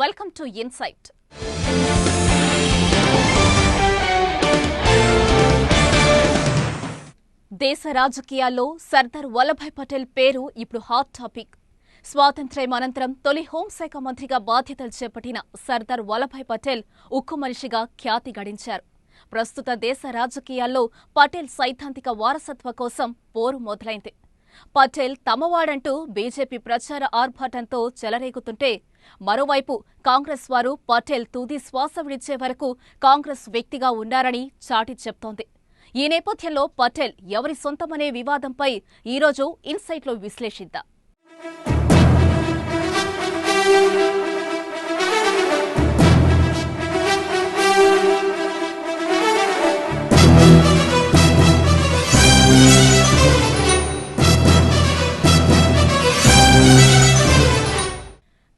Welcome to insight దేశ రాజకీయాల్లో సర్దార్ వల్లభాయ్ పటేల్ పేరు ఇప్పుడు హాట్ టాపిక్ స్వాతంత్ర్యం అనంతరం తొలి హోంశాఖ మంత్రిగా బాధ్యతలు చేపట్టిన సర్దార్ వల్లభాయ్ పటేల్ ఉక్కు మనిషిగా ఖ్యాతి గడించారు. ప్రస్తుత దేశ రాజకీయాల్లో పటేల్ సైద్ధాంతిక వారసత్వ కోసం పోరు మొదలైంది. పటేల్ తమవాడంటూ బీజేపీ ప్రచార ఆర్భాటంతో చెలరేగుతుంటే మరోవైపు కాంగ్రెస్ వారు పటేల్ తుది శ్వాస విడిచే వరకు కాంగ్రెస్ వ్యక్తిగా ఉన్నారని చాటి చెప్తోంది. ఈ నేపథ్యంలో పటేల్ ఎవరి సొంతమనే వివాదంపై ఈరోజు ఇన్సైట్లో విశ్లేషిద్దాం.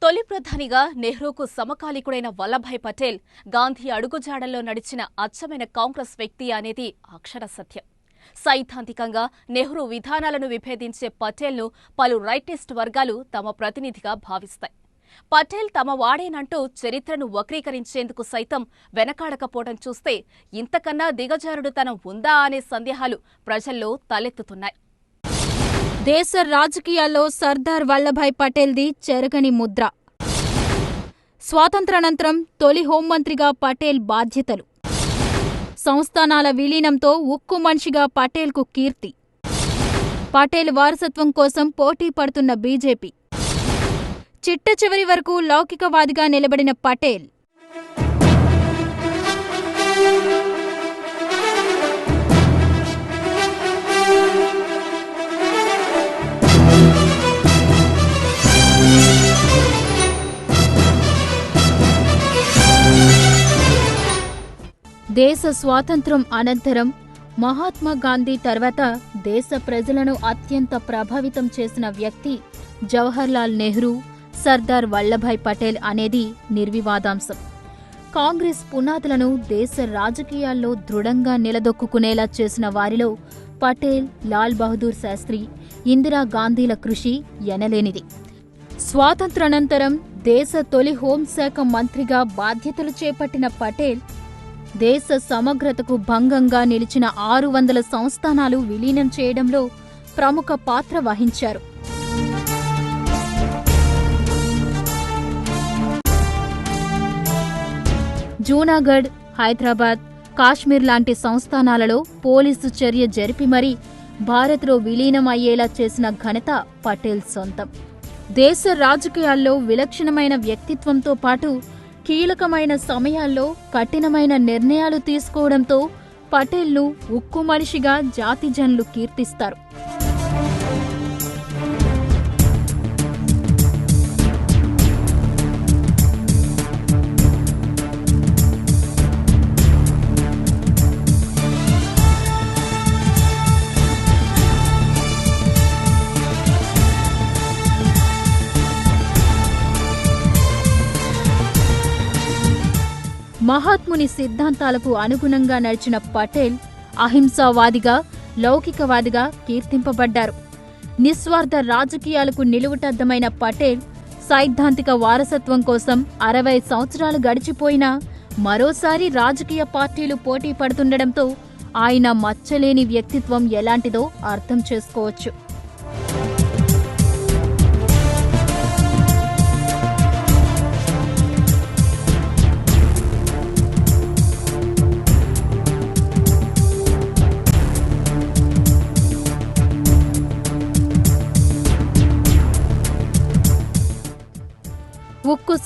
తొలి ప్రధానిగా నెహ్రూకు సమకాలీకుడైన వల్లభాయ్ పటేల్ గాంధీ అడుగుజాడల్లో నడిచిన అచ్చమైన కాంగ్రెస్ వ్యక్తి అనేది అక్షర సత్యం. సైద్ధాంతికంగా నెహ్రూ విధానాలను విభేదించే పటేల్ను పలు రైటిస్ట్ వర్గాలు తమ ప్రతినిధిగా భావిస్తాయి. పటేల్ తమ వాడేనంటూ చరిత్రను వక్రీకరించేందుకు సైతం వెనకాడకపోవడం చూస్తే ఇంతకన్నా దిగజారుడుతనం ఉందా అనే సందేహాలు ప్రజల్లో తలెత్తుతున్నాయి. దేశ రాజకీయాల్లో సర్దార్ వల్లభాయ్ పటేల్ది చెరగని ముద్ర. స్వాతంత్రానంతరం తొలి హోంమంత్రిగా పటేల్ బాధ్యతలు. సంస్థానాల విలీనంతో ఉక్కు మనిషిగా పటేల్కు కీర్తి. పటేల్ వారసత్వం కోసం పోటీ పడుతున్న బీజేపీ. చిట్ట చివరి వరకు లౌకికవాదిగా నిలబడిన పటేల్. దేశ స్వాతంత్ర్యం అనంతరం మహాత్మా గాంధీ తర్వాత దేశ ప్రజలను అత్యంత ప్రభావితం చేసిన వ్యక్తి జవహర్లాల్ నెహ్రూ సర్దార్ వల్లభాయ్ పటేల్ అనేది నిర్వివాదాంశం. కాంగ్రెస్ పునాదులను దేశ రాజకీయాల్లో దృఢంగా నిలదొక్కుకునేలా చేసిన వారిలో పటేల్ లాల్ బహదూర్ శాస్త్రి ఇందిరా గాంధీల కృషి ఎనలేనిది. స్వాతంత్రానంతరం దేశ తొలి హోంశాఖ మంత్రిగా బాధ్యతలు చేపట్టిన పటేల్ దేశ సమగ్రతకు భంగంగా నిలిచిన ఆరు వందల సంస్థానాలు విలీనం చేయడంలో ప్రముఖ పాత్ర వహించారు. జూనాగఢ్ హైదరాబాద్ కాశ్మీర్ లాంటి సంస్థానాలలో పోలీసు చర్య జరిపి మరీ భారత్లో విలీనం అయ్యేలా చేసిన ఘనత పటేల్ సొంతం. దేశ రాజకీయాల్లో విలక్షణమైన వ్యక్తిత్వంతో పాటు కీలకమైన సమయాల్లో కఠినమైన నిర్ణయాలు తీసుకోవడంతో పటేల్ను ఉక్కు మనిషిగా జాతిజనులు కీర్తిస్తారు. మహాత్ముని సిద్ధాంతాలకు అనుగుణంగా నడిచిన పటేల్ అహింసావాదిగా లౌకికవాదిగా కీర్తింపబడ్డారు. నిస్వార్థ రాజకీయాలకు నిలువుటద్దమైన పటేల్ సైద్ధాంతిక వారసత్వం కోసం అరవై సంవత్సరాలు గడిచిపోయినా మరోసారి రాజకీయ పార్టీలు పోటీ పడుతుండటంతో ఆయన మచ్చలేని వ్యక్తిత్వం ఎలాంటిదో అర్థం చేసుకోవచ్చు.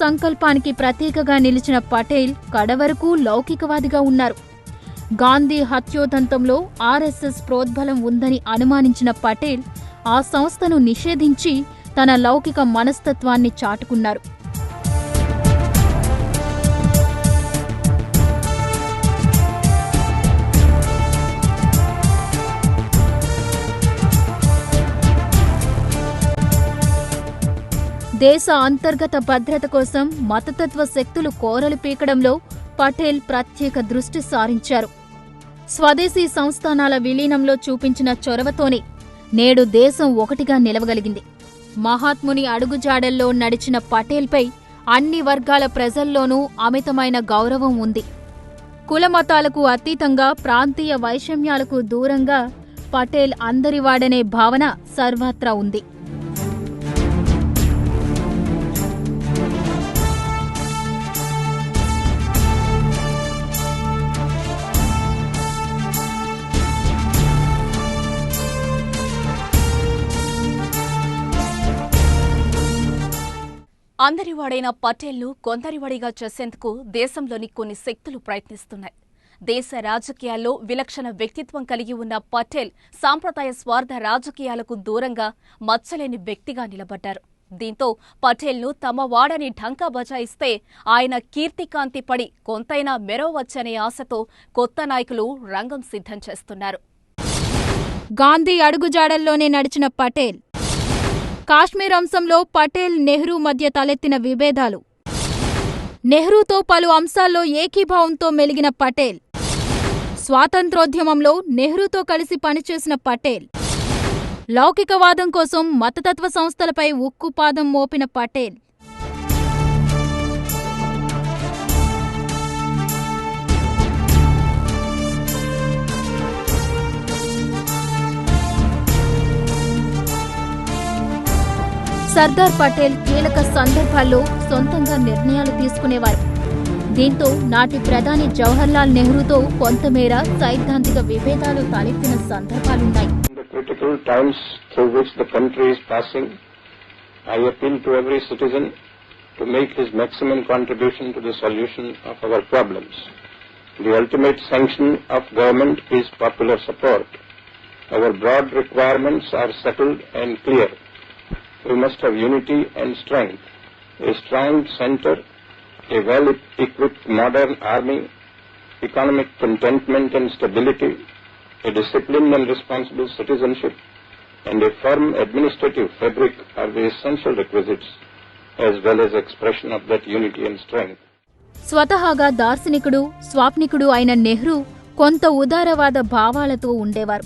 సంకల్పానికి ప్రతీకగా నిలిచిన పటేల్ కడవరకు లౌకికవాదిగా ఉన్నారు. గాంధీ హత్యోదంతంలో ఆర్ఎస్ఎస్ ప్రోద్బలం ఉందని అనుమానించిన పటేల్ ఆ సంస్థను నిషేధించి తన లౌకిక మనస్తత్వాన్ని చాటుకున్నారు. దేశ అంతర్గత భద్రత కోసం మతతత్వ శక్తులు కోరలు పీకడంలో పటేల్ ప్రత్యేక దృష్టి సారించారు. స్వదేశీ సంస్థానాల విలీనంలో చూపించిన చొరవతోనే నేడు దేశం ఒకటిగా నిలవగలిగింది. మహాత్ముని అడుగుజాడల్లో నడిచిన పటేల్పై అన్ని వర్గాల ప్రజల్లోనూ అమితమైన గౌరవం ఉంది. కులమతాలకు అతీతంగా ప్రాంతీయ వైషమ్యాలకు దూరంగా పటేల్ అందరివాడనే భావన సర్వత్రా ఉంది. అందరివాడైన పటేల్ను కొందరివాడిగా చేసేందుకు దేశంలోని కొన్ని శక్తులు ప్రయత్నిస్తున్నాయి. దేశ రాజకీయాల్లో విలక్షణ వ్యక్తిత్వం కలిగి ఉన్న పటేల్ సాంప్రదాయ స్వార్థ రాజకీయాలకు దూరంగా మచ్చలేని వ్యక్తిగా నిలబడ్డారు. దీంతో పటేల్ను తమ వాడని ఢంకా బజాయిస్తే ఆయన కీర్తికాంతి పడి కొంతైనా మెరవచ్చనే ఆశతో కొత్త నాయకులు రంగం సిద్ధం చేస్తున్నారు. గాంధీ అడుగుజాడల్లోనే నడిచిన పటేల్ కాశ్మీర్ అంశంలో పటేల్ నెహ్రూ మధ్య తలెత్తిన విభేదాలు. నెహ్రూతో పలు అంశాల్లో ఏకీభావంతో మెలిగిన పటేల్. స్వాతంత్రోద్యమంలో నెహ్రూతో కలిసి పనిచేసిన పటేల్. లౌకికవాదం కోసం మతతత్వ సంస్థలపై ఉక్కుపాదం మోపిన పటేల్. సర్దార్ పటేల్ కీలక సందర్భాల్లో సొంతంగా నిర్ణయాలు తీసుకునేవారు దీంతో నాటి ప్రధాని జవహర్లాల్ నెహ్రూతో కొంతమేర సైద్ధాంతిక విభేదాలు తలెత్తిన సందర్భాలున్నాయి critical times through which the country is passing, I appeal to every citizen to make his maximum contribution to the solution of our problems. The ultimate sanction of government is popular support. Our broad requirements are settled and clear. We must have unity and strength, a strong center, a well-equipped modern army, economic contentment and stability, a disciplined and responsible citizenship, and a firm administrative fabric are the essential requisites as well as expression of that unity and strength. స్వతహాగా దార్శనికుడు స్వాప్నికుడు అయిన నెహ్రూ కొంత ఉదారవాద భావాలతో ఉండేవారు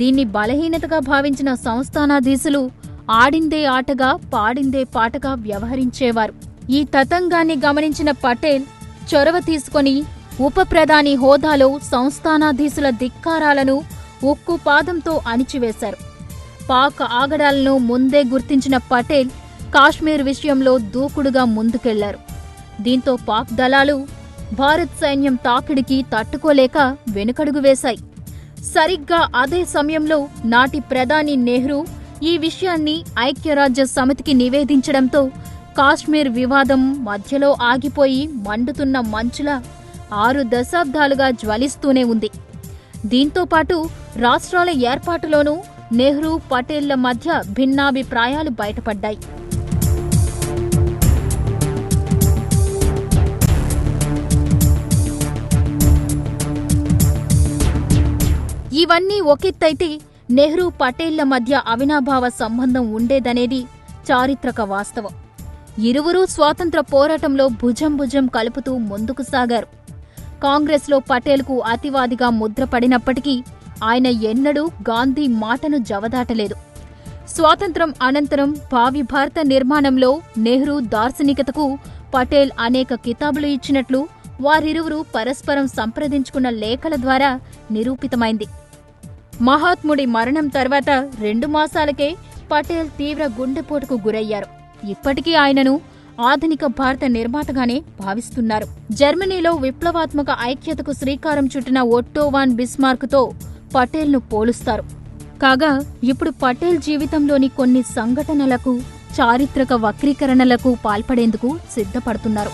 దీన్ని బలహీనతగా భావించిన సంస్థానాధీశులు ఆడిందే ఆటగా పాడిందే పాటగా వ్యవహరించేవారు. ఈ తతంగాన్ని గమనించిన పటేల్ చొరవ తీసుకొని ఉప ప్రధాని హోదాలో సంస్థానాధీశుల ధిక్కారాలను ఉక్కు పాదంతో అణిచివేశారు. పాక్ ఆగడాలను ముందే గుర్తించిన పటేల్ కాశ్మీర్ విషయంలో దూకుడుగా ముందుకెళ్ళారు. దీంతో పాక్ దళాలు భారత్ సైన్యం తాకిడికి తట్టుకోలేక వెనుకడుగు వేశాయి. సరిగ్గా అదే సమయంలో నాటి ప్రధాని నెహ్రూ ఈ విషయాన్ని ఐక్యరాజ్య సమితికి నివేదించడంతో కాశ్మీర్ వివాదం మధ్యలో ఆగిపోయి మండుతున్న మంచులా ఆరు దశాబ్దాలుగా జ్వలిస్తూనే ఉంది. దీంతో పాటు రాష్ట్రాల ఏర్పాటులోనూ నెహ్రూ పటేళ్ళ మధ్య భిన్నాభిప్రాయాలు బయటపడ్డాయి. ఇవన్నీ ఒకెత్తైతే నెహ్రూ పటేళ్ళ మధ్య అవినాభావ సంబంధం ఉండేదనేది చారిత్రక వాస్తవం. ఇరువురూ స్వాతంత్ర పోరాటంలో భుజం భుజం కలుపుతూ ముందుకు సాగారు. కాంగ్రెస్లో పటేల్కు అతివాదిగా ముద్రపడినప్పటికీ ఆయన ఎన్నడూ గాంధీ మాటను జవదాటలేదు. స్వాతంత్రం అనంతరం భావి భారత నిర్మాణంలో నెహ్రూ దార్శనికతకు పటేల్ అనేక కితాబులు ఇచ్చినట్లు వారిరువురు పరస్పరం సంప్రదించుకున్న లేఖల ద్వారా నిరూపితమైంది. మహాత్ముడి మరణం తర్వాత రెండు మాసాలకే పటేల్ తీవ్ర గుండెపోటుకు గురయ్యారు. ఇప్పటికీ ఆయనను ఆధునిక భారత నిర్మాతగానే భావిస్తున్నారు. జర్మనీలో విప్లవాత్మక ఐక్యతకు శ్రీకారం చుట్టిన ఒట్టోవాన్ బిస్మార్క్తో పటేల్ను పోలుస్తారు. కాగా ఇప్పుడు పటేల్ జీవితంలోని కొన్ని సంఘటనలకు చారిత్రక వక్రీకరణలకు పాల్పడేందుకు సిద్ధపడుతున్నారు.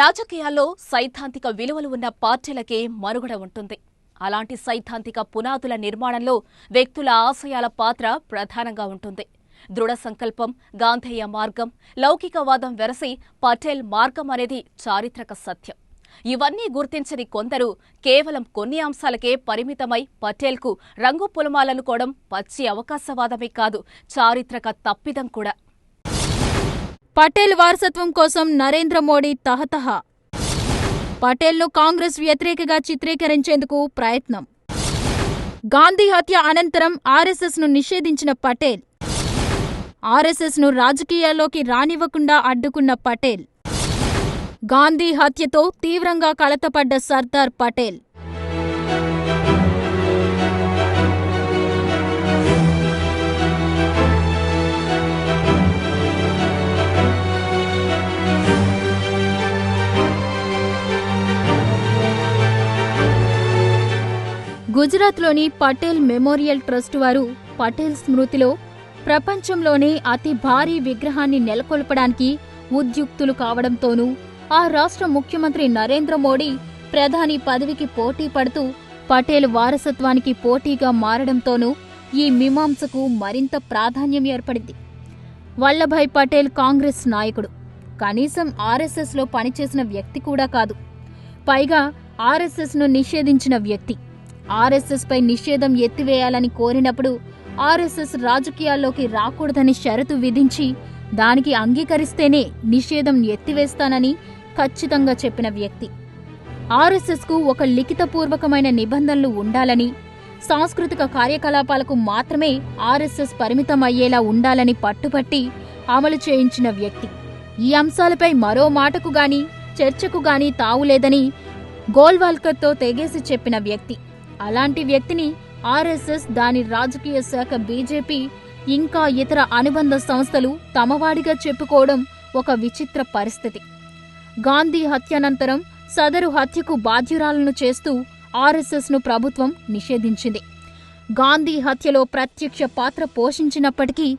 రాజకీయాల్లో సైద్ధాంతిక విలువలు ఉన్న పార్టీలకే మనుగడ ఉంటుంది. అలాంటి సైద్ధాంతిక పునాదుల నిర్మాణంలో వ్యక్తుల ఆశయాల పాత్ర ప్రధానంగా ఉంటుంది. దృఢ సంకల్పం గాంధేయ మార్గం లౌకికవాదం వెరసి పటేల్ మార్గం అనేది చారిత్రక సత్యం. ఇవన్నీ గుర్తించని కొందరు కేవలం కొన్ని అంశాలకే పరిమితమై పటేల్కు రంగు పులమాలనుకోవడం పచ్చి అవకాశవాదమే కాదు చారిత్రక తప్పిదం కూడా. పటేల్ వారసత్వం కోసం నరేంద్ర మోడీ తహతహ. పటేల్ను కాంగ్రెస్ వ్యతిరేకగా చిత్రీకరించేందుకు ప్రయత్నం. గాంధీ హత్య అనంతరం ఆర్ఎస్ఎస్ను నిషేధించిన పటేల్. ఆర్ఎస్ఎస్ను రాజకీయాల్లోకి రానివ్వకుండా అడ్డుకున్న పటేల్. గాంధీ హత్యతో తీవ్రంగా కలతపడ్డ సర్దార్ పటేల్. గుజరాత్లోని పటేల్ మెమోరియల్ ట్రస్ట్ వారు పటేల్ స్మృతిలో ప్రపంచంలోనే అతి భారీ విగ్రహాన్ని నెలకొల్పడానికి ఉద్యుక్తులు కావడంతోనూ ఆ రాష్ట్ర ముఖ్యమంత్రి నరేంద్ర మోడీ ప్రధాని పదవికి పోటీ పడుతూ పటేల్ వారసత్వానికి పోటీగా మారడంతోనూ ఈ మీమాంసకు మరింత ప్రాధాన్యం ఏర్పడింది. వల్లభాయ్ పటేల్ కాంగ్రెస్ నాయకుడు. కనీసం ఆర్ఎస్ఎస్లో పనిచేసిన వ్యక్తి కూడా కాదు. పైగా ఆర్ఎస్ఎస్ను నిషేధించిన వ్యక్తి. ఆర్ఎస్ఎస్ పై నిషేధం ఎత్తివేయాలని కోరినప్పుడు ఆర్ఎస్ఎస్ రాజకీయాల్లోకి రాకూడదని షరతు విధించి దానికి అంగీకరిస్తేనే నిషేధం ఎత్తివేస్తానని ఖచ్చితంగా చెప్పిన వ్యక్తి. ఆర్ఎస్ఎస్కు ఒక లిఖితపూర్వకమైన నిబంధనలు ఉండాలని సాంస్కృతిక కార్యకలాపాలకు మాత్రమే ఆర్ఎస్ఎస్ పరిమితం అయ్యేలా ఉండాలని పట్టుపట్టి అమలు చేయించిన వ్యక్తి. ఈ అంశాలపై మరో మాటకు గాని చర్చకు గాని తావులేదని గోల్వాల్కర్తో తెగేసి చెప్పిన వ్యక్తి. అలాంటి వ్యక్తిని ఆర్ఎస్ఎస్ దాని రాజకీయ శాఖ బీజేపీ ఇంకా ఇతర అనుబంధ సంస్థలు తమవాడిగా చెప్పుకోవడం ఒక విచిత్ర పరిస్థితి. గాంధీ హత్యానంతరం సదరు హత్యకు బాధ్యురాలను చేస్తూ ఆర్ఎస్ఎస్ను ప్రభుత్వం నిషేధించింది. గాంధీ హత్యలో ప్రత్యక్ష పాత్ర పోషించినప్పటికీ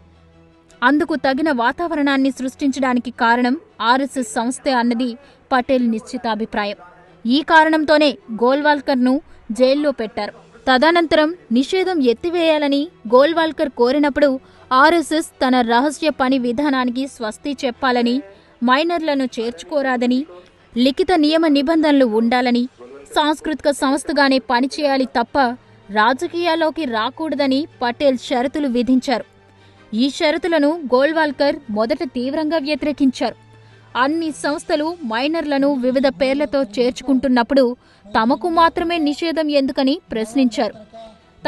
అందుకు తగిన వాతావరణాన్ని సృష్టించడానికి కారణం ఆర్ఎస్ఎస్ సంస్థే అన్నది పటేల్ నిశ్చితాభిప్రాయం. ఈ కారణంతోనే గోల్వాల్కర్ను జైల్లో పెట్టారు. తదనంతరం నిషేధం ఎత్తివేయాలని గోల్వాల్కర్ కోరినప్పుడు ఆర్ఎస్ఎస్ తన రహస్య పని విధానానికి స్వస్తి చెప్పాలని మైనర్లను చేర్చుకోరాదని లిఖిత నియమ నిబంధనలు ఉండాలని సాంస్కృతిక సంస్థగానే పనిచేయాలి తప్ప రాజకీయాల్లోకి రాకూడదని పటేల్ షరతులు విధించారు. ఈ షరతులను గోల్వాల్కర్ మొదట తీవ్రంగా వ్యతిరేకించారు. అన్ని సంస్థలు మైనర్లను వివిధ పేర్లతో చేర్చుకుంటున్నప్పుడు తమకు మాత్రమే నిషేధం ఎందుకని ప్రశ్నించారు.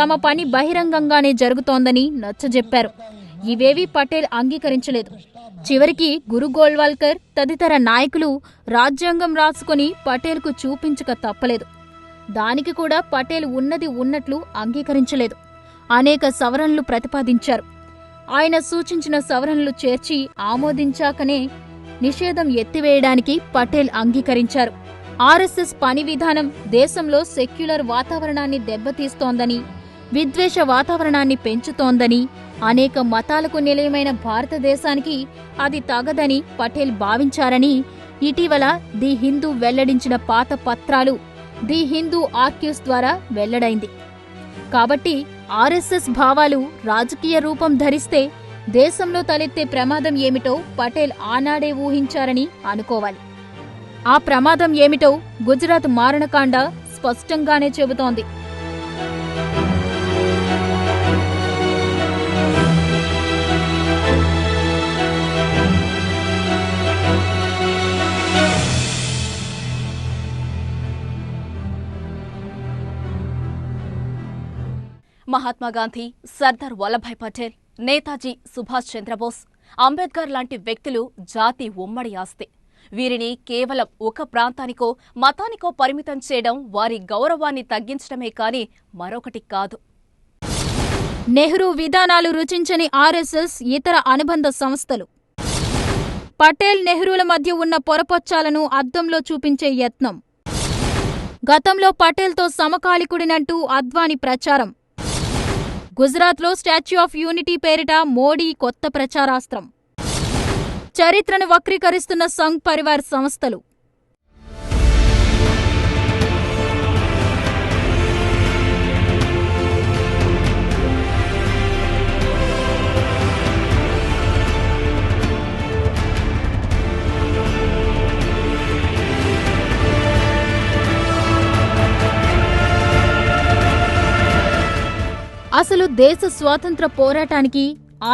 తమ పని బహిరంగంగానే జరుగుతోందని నచ్చజెప్పారు. ఇవేవీ పటేల్ అంగీకరించలేదు. చివరికి గురు గోల్వాల్కర్ తదితర నాయకులు రాజ్యాంగం రాసుకుని పటేల్కు చూపించక తప్పలేదు. దానికి కూడా పటేల్ ఉన్నది ఉన్నట్లు అంగీకరించలేదు. అనేక సవరణలు ప్రతిపాదించారు. ఆయన సూచించిన సవరణలు చేర్చి ఆమోదించాకనే నిషేధం ఎత్తివేయడానికి పటేల్ అంగీకరించారు. ఆర్ఎస్ఎస్ పని విధానం దేశంలో సెక్యులర్ వాతావరణాన్ని దెబ్బతీస్తోందని విద్వేష వాతావరణాన్ని పెంచుతోందని అనేక మతాలకు నిలయమైన భారతదేశానికి అది తగదని పటేల్ భావించారని ఇటీవల ది హిందూ వెల్లడించిన పాత పత్రాలు ది హిందూ ఆర్క్యూస్ ద్వారా వెల్లడైంది. కాబట్టి ఆర్ఎస్ఎస్ భావాలు రాజకీయ రూపం ధరిస్తే దేశంలో తలెత్తే ప్రమాదం ఏమిటో పటేల్ ఆనాడే ఊహించారని అనుకోవాలి. ఆ ప్రమాదం ఏమిటో గుజరాత్ మారణకాండ స్పష్టంగానే చెబుతోంది. మహాత్మాగాంధీ సర్దార్ వల్లభాయ్ పటేల్ నేతాజీ సుభాష్ చంద్రబోస్ అంబేద్కర్ లాంటి వ్యక్తులు జాతి ఉమ్మడి ఆస్తి. వీరిని కేవలం ఒక ప్రాంతానికో మతానికో పరిమితం చేయడం వారి గౌరవాన్ని తగ్గించడమే కాని మరొకటి కాదు. నెహ్రూ విధానాలు రుచించని ఆర్ఎస్ఎస్ ఇతర అనుబంధ సంస్థలు. పటేల్ నెహ్రూల మధ్య ఉన్న పొరపొచ్చాలను అద్దంలో చూపించే యత్నం. గతంలో పటేల్తో సమకాలికుడినంటూ అద్వాని ప్రచారం. గుజరాత్లో స్టాచ్యూ ఆఫ్ యూనిటీ పేరిట మోడీ కొత్త ప్రచారాస్త్రం. చరిత్రను వక్రీకరిస్తున్న సంఘ్ పరివార్ సంస్థలు. అసలు దేశ స్వాతంత్ర పోరాటానికి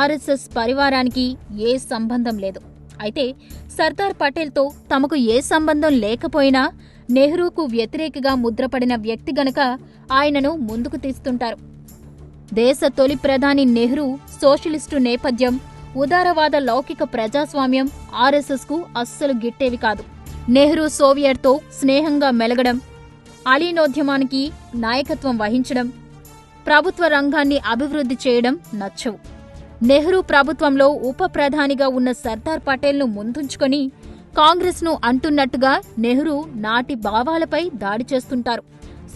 ఆర్ఎస్ఎస్ పరివారానికి ఏ సంబంధం లేదు. అయితే సర్దార్ పటేల్తో తమకు ఏ సంబంధం లేకపోయినా నెహ్రూకు వ్యతిరేకగా ముద్రపడిన వ్యక్తి గనక ఆయనను ముందుకు తీస్తుంటారు. దేశ తొలి ప్రధాని నెహ్రూ సోషలిస్టు నేపథ్యం ఉదారవాద లౌకిక ప్రజాస్వామ్యం ఆర్ఎస్ఎస్కు అస్సలు గిట్టేవి కాదు. నెహ్రూ సోవియట్తో స్నేహంగా మెలగడం అలీనోద్యమానికి నాయకత్వం వహించడం ప్రభుత్వ రంగాన్ని అభివృద్ధి చేయడం నచ్చవు. నెహ్రూ ప్రభుత్వంలో ఉప ప్రధానిగా ఉన్న సర్దార్ పటేల్ను ముందుంచుకొని కాంగ్రెస్ను అంటున్నట్టుగా నెహ్రూ నాటి భావాలపై దాడి చేస్తుంటారు.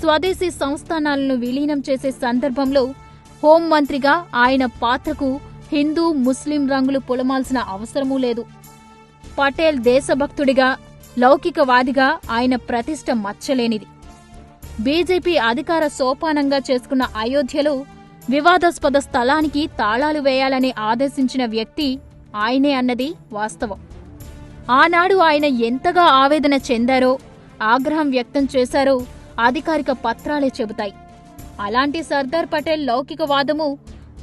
స్వదేశీ సంస్థానాలను విలీనం చేసే సందర్భంలో హోంమంత్రిగా ఆయన పాత్రకు హిందూ ముస్లిం రంగులు పొలమాల్సిన అవసరమూ లేదు. పటేల్ దేశభక్తుడిగా లౌకికవాదిగా ఆయన ప్రతిష్ట మచ్చలేనిది. బీజేపీ అధికార సోపానంగా చేసుకున్న అయోధ్యలో వివాదాస్పద స్థలానికి తాళాలు వేయాలని ఆదేశించిన వ్యక్తి ఆయనే అన్నది వాస్తవం. ఆనాడు ఆయన ఎంతగా ఆవేదన చెందారో ఆగ్రహం వ్యక్తం చేశారో అధికారిక పత్రాలే చెబుతాయి. అలాంటి సర్దార్ పటేల్ లౌకికవాదము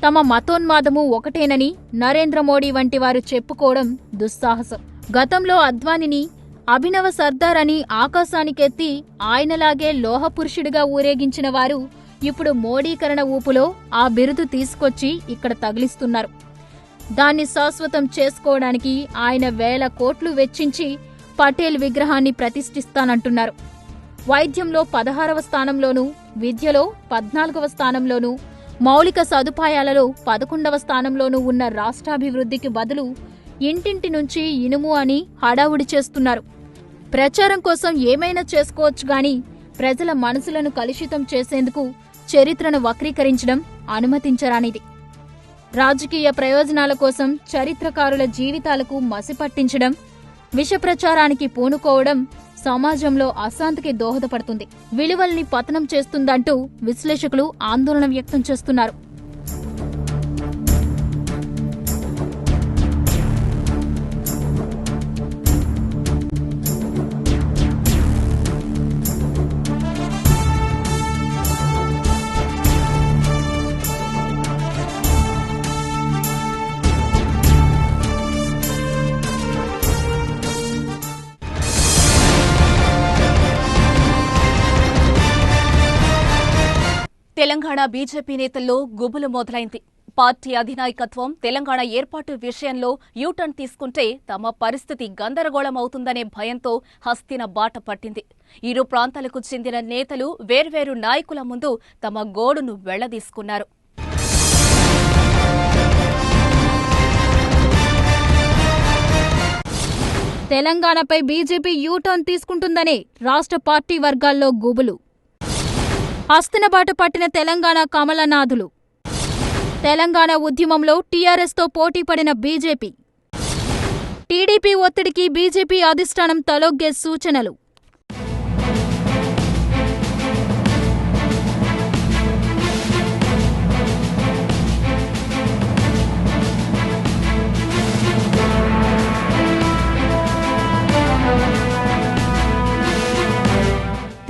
తమ మతోన్మాదము ఒకటేనని నరేంద్ర మోడీ వంటి వారు చెప్పుకోవడం దుస్సాహసం. గతంలో అద్వానిని అభినవ సర్దార్ అని ఆకాశానికెత్తి ఆయనలాగే లోహపురుషుడిగా ఊరేగించిన వారు ఇప్పుడు మోడీకరణ ఊపులో ఆ బిరుదు తీసుకొచ్చి ఇక్కడ తగిలిస్తున్నారు. దాన్ని శాశ్వతం చేసుకోవడానికి ఆయన వేల కోట్లు వెచ్చించి పటేల్ విగ్రహాన్ని ప్రతిష్ఠిస్తానంటున్నారు. వైద్యంలో పదహారవ స్థానంలోనూ విద్యలో పద్నాలుగవ స్థానంలోనూ మౌలిక సదుపాయాలలో పదకొండవ స్థానంలోనూ ఉన్న రాష్ట్రాభివృద్ధికి బదులు ఇంటింటి నుంచి ఇనుము అని హడావుడి చేస్తున్నారు. ప్రచారం కోసం ఏమైనా చేసుకోవచ్చు గాని ప్రజల మనసులను కలుషితం చేసేందుకు చరిత్రను వక్రీకరించడం అనుమతించరానిది. రాజకీయ ప్రయోజనాల కోసం చరిత్రకారుల జీవితాలకు మసిపట్టించడం విషప్రచారానికి పూనుకోవడం సమాజంలో అశాంతికి దోహదపడుతుంది. విలువల్ని పతనం చేస్తుందంటూ విశ్లేషకులు ఆందోళన వ్యక్తం చేస్తున్నారు. తెలంగాణ బీజేపీ నేతల్లో గుబులు మొదలైంది. పార్టీ అధినాయకత్వం తెలంగాణ ఏర్పాటు విషయంలో యూటర్న్ తీసుకుంటే తమ పరిస్థితి గందరగోళం అవుతుందనే భయంతో హస్తిన బాట పట్టింది. ఇరు ప్రాంతాలకు చెందిన నేతలు వేర్వేరు నాయకుల ముందు తమ గోడును వెళ్ళదీసుకున్నారు. తెలంగాణపై బీజేపీ యూటర్న్ తీసుకుంటుందనే రాష్ట్ర పార్టీ వర్గాల్లో గుబులు. హస్తినబాట పట్టిన తెలంగాణ కమలనాథులు. తెలంగాణ ఉద్యమంలో టీఆర్ఎస్తో పోటీ పడిన బీజేపీ. టీడీపీ ఒత్తిడికి బీజేపీ అధిష్టానం తలొగ్గే సూచనలు.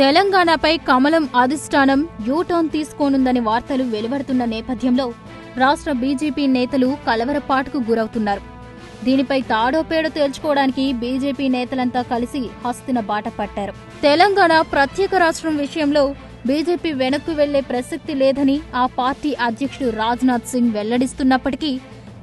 తెలంగాణపై కమలం అధిష్టానం యూటర్న్ తీసుకోనుందని వార్తలు వెలువడుతున్న నేపథ్యంలో రాష్ట్ర బీజేపీ నేతలు కలవరపాటుకు గురవుతున్నారు. దీనిపై తాడోపేడో తేల్చుకోవడానికి బీజేపీ నేతలంతా కలిసి హస్తిన బాట పట్టారు. తెలంగాణ ప్రత్యేక రాష్ట్రం విషయంలో బీజేపీ వెనక్కు వెళ్ళే ప్రసక్తి లేదని ఆ పార్టీ అధ్యక్షుడు రాజ్నాథ్ సింగ్ వెల్లడిస్తున్నప్పటికీ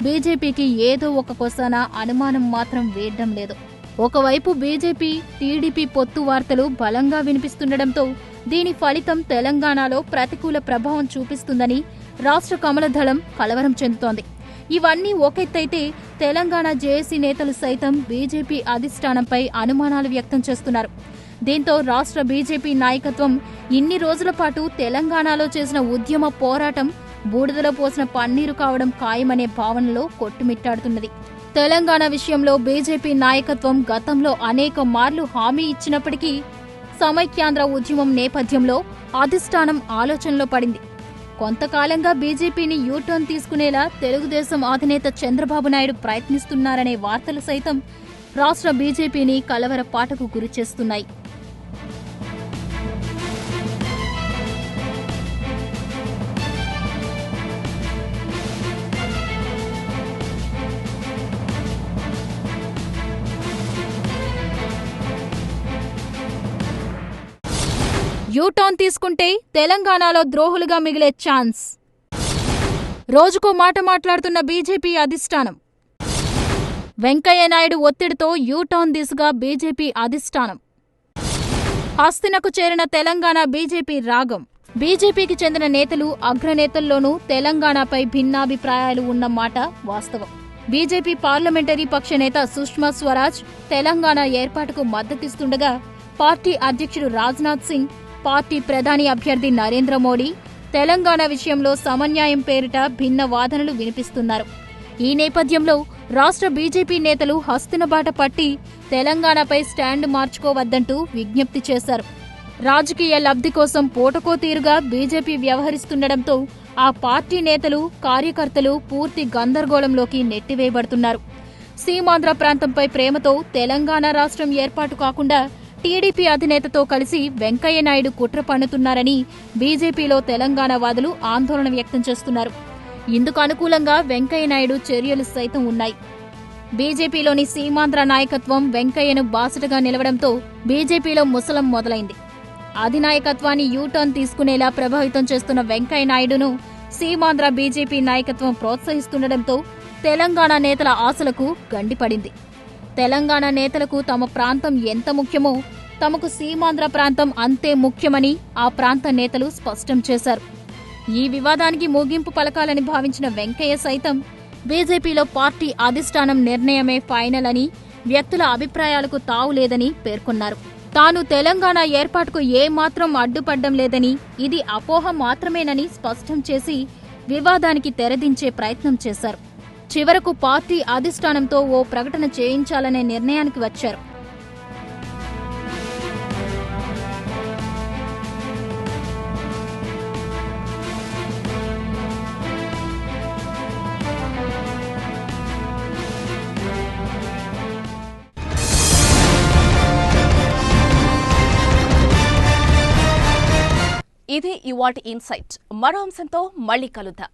బీజేపీకి ఏదో ఒక కొసాన అనుమానం మాత్రం వేయడం లేదు. ఒకవైపు బీజేపీ టీడీపీ పొత్తు వార్తలు బలంగా వినిపిస్తుండటంతో దీని ఫలితం తెలంగాణలో ప్రతికూల ప్రభావం చూపిస్తుందని రాష్ట్ర కమలదళం కలవరం చెందుతోంది. ఇవన్నీ ఒకెత్తైతే తెలంగాణ జేఏసీ నేతలు సైతం బీజేపీ అధిష్టానంపై అనుమానాలు వ్యక్తం చేస్తున్నారు. దీంతో రాష్ట్ర బీజేపీ నాయకత్వం ఇన్ని రోజుల పాటు తెలంగాణలో చేసిన ఉద్యమ పోరాటం బూడిదలో పోసిన పన్నీరు కావడం ఖాయమనే భావనలో కొట్టుమిట్టాడుతున్నది. తెలంగాణ విషయంలో బీజేపీ నాయకత్వం గతంలో అనేక మార్లు హామీ ఇచ్చినప్పటికీ సమైక్యాంధ్ర ఉద్యమం నేపథ్యంలో అధిష్టానం ఆలోచనలో పడింది. కొంతకాలంగా బీజేపీని యూటర్న్ తీసుకునేలా తెలుగుదేశం అధినేత చంద్రబాబు నాయుడు ప్రయత్నిస్తున్నారనే వార్తలు సైతం రాష్ట్ర బీజేపీని కలవరపాటకు గురిచేస్తున్నాయి. యూటర్న్ తీసుకుంటే తెలంగాణలో ద్రోహులుగా మిగిలే ఛాన్స్. రోజుకో మాట మాట్లాడుతున్న బీజేపీ అధిష్టానం. వెంకయ్య నాయుడు ఒత్తిడితో యూటర్న్ దిశగా బీజేపీ అధిష్టానం. హస్తినకు చేరిన తెలంగాణ బీజేపీ రాగం. బీజేపీకి చెందిన నేతలు అగ్రనేతల్లోనూ తెలంగాణపై భిన్నాభిప్రాయాలు ఉన్న మాట వాస్తవం. బీజేపీ పార్లమెంటరీ పక్ష నేత సుష్మా స్వరాజ్ తెలంగాణ ఏర్పాటుకు మద్దతిస్తుండగా పార్టీ అధ్యక్షుడు రాజ్నాథ్ సింగ్ పార్టీ ప్రధాని అభ్యర్థి నరేంద్ర మోడీ తెలంగాణ విషయంలో సమన్యాయం పేరిట భిన్న వాదనలు వినిపిస్తున్నారు. ఈ నేపథ్యంలో రాష్ట్ర బీజేపీ నేతలు హస్తినబాట పట్టి తెలంగాణపై స్టాండ్ మార్చుకోవద్దంటూ విజ్ఞప్తి చేశారు. రాజకీయ లబ్ధి కోసం పూటకో తీరుగా బీజేపీ వ్యవహరిస్తుండటంతో ఆ పార్టీ నేతలు కార్యకర్తలు పూర్తి గందరగోళంలోకి నెట్టివేయబడుతున్నారు. సీమాంధ్ర ప్రాంతంపై ప్రేమతో తెలంగాణ రాష్ట్రం ఏర్పాటు కాకుండా టీడీపీ అధినేతతో కలిసి వెంకయ్య నాయుడు కుట్ర పన్నుతున్నారని బీజేపీలో తెలంగాణ వాదులు ఆందోళన వ్యక్తం చేస్తున్నారు. ఇందుకు అనుకూలంగా వెంకయ్య నాయుడు చర్యలు సైతం ఉన్నాయి. బీజేపీలోని సీమాంధ్ర నాయకత్వం వెంకయ్యను బాసటగా నిలవడంతో బీజేపీలో ముసలం మొదలైంది. అధినాయకత్వాన్ని యూటర్న్ తీసుకునేలా ప్రభావితం చేస్తున్న వెంకయ్య నాయుడును సీమాంధ్ర బీజేపీ నాయకత్వం ప్రోత్సహిస్తుండటంతో తెలంగాణ నేతల ఆశలకు గండిపడింది. తెలంగాణ నేతలకు తమ ప్రాంతం ఎంత ముఖ్యమో తమకు సీమాంధ్ర ప్రాంతం అంతే ముఖ్యమని ఆ ప్రాంత నేతలు స్పష్టం చేశారు. ఈ వివాదానికి ముగింపు పలకాలని భావించిన వెంకయ్య సైతం బీజేపీలో పార్టీ అధిష్టానం నిర్ణయమే ఫైనల్ అని వ్యక్తుల అభిప్రాయాలకు తావు లేదని పేర్కొన్నారు. తాను తెలంగాణ ఏర్పాటుకు ఏమాత్రం అడ్డుపడ్డం లేదని ఇది అపోహ మాత్రమేనని స్పష్టం చేసి వివాదానికి తెరదించే ప్రయత్నం చేశారు. చివరకు పార్టీ అధిష్టానంతో ఓ ప్రకటన చేయించాలనే నిర్ణయానికి వచ్చారు. ఇది ఇవాటి ఇన్సైట్. మరో అంశంతో మళ్ళీ కలుద్దాం.